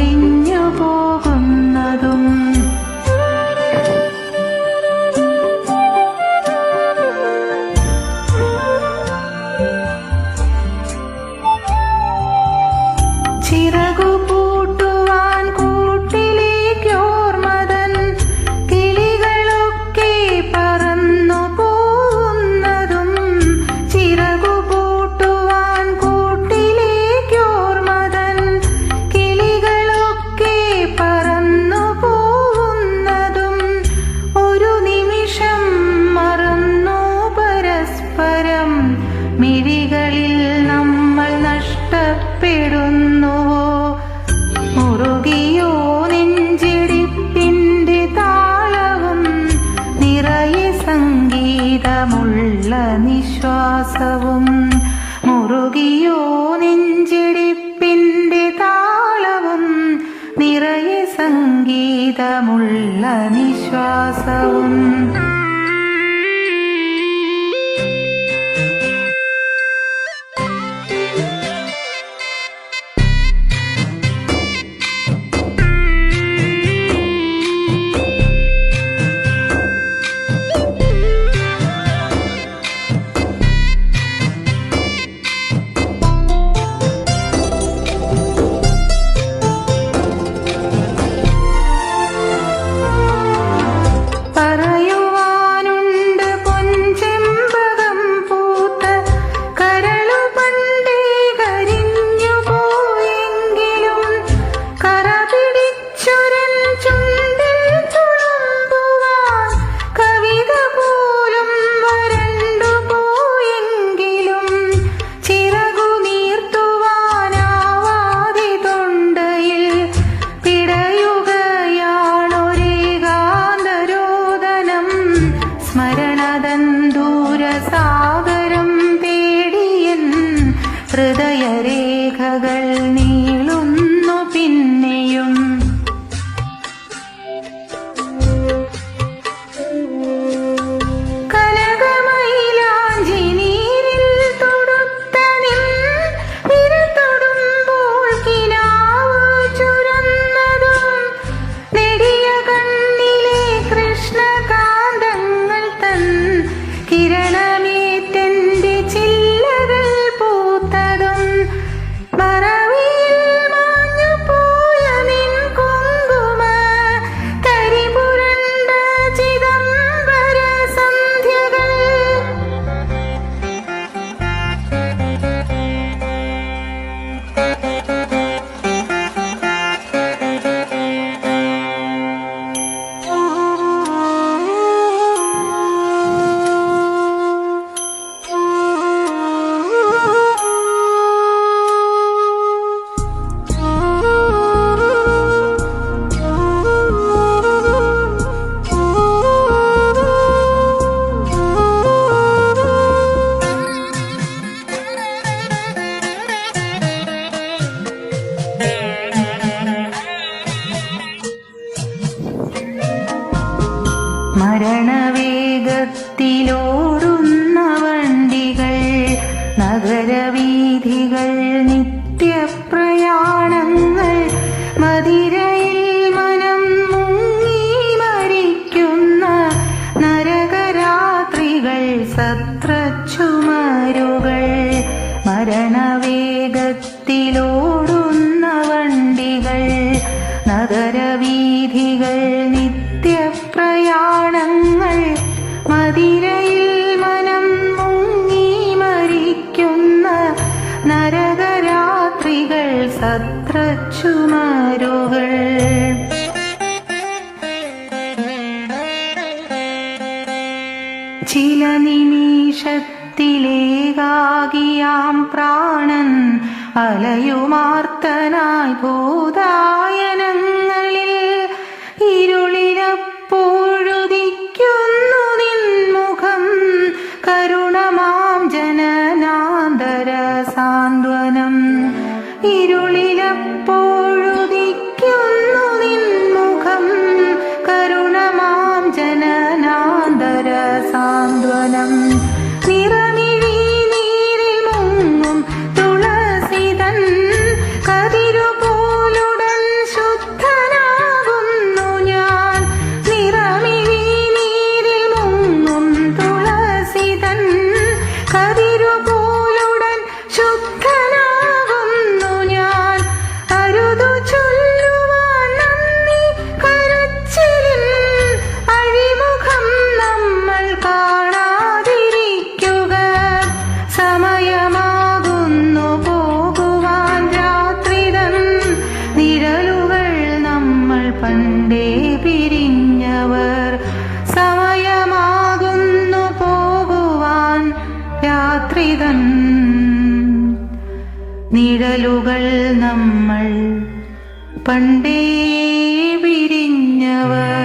sing. പരം മിഴികളിൽ നമ്മൾ നഷ്ടപ്പെടുന്നു. മുറുകിയോ നെഞ്ചിടിപ്പിന്റെ താളവും നിറയെ സംഗീതമുള്ള നിശ്വാസവും. മുറുകിയോ നെഞ്ചിടിപ്പിന്റെ താളവും നിറയെ സംഗീതമുള്ള നിശ്വാസവും. smile. മരണവേ നരകരാത്രികൾ സത്രച്ചുമാരുകൾ. ചില നിമിഷത്തിലേകാകിയാം പ്രാണൻ അലയുമാർത്തനായി ഭൂതായനങ്ങളിൽ ഇരു രാത്രിതൻ. നിഴലുകൾ നമ്മൾ പണ്ടേ വിരിഞ്ഞവർ.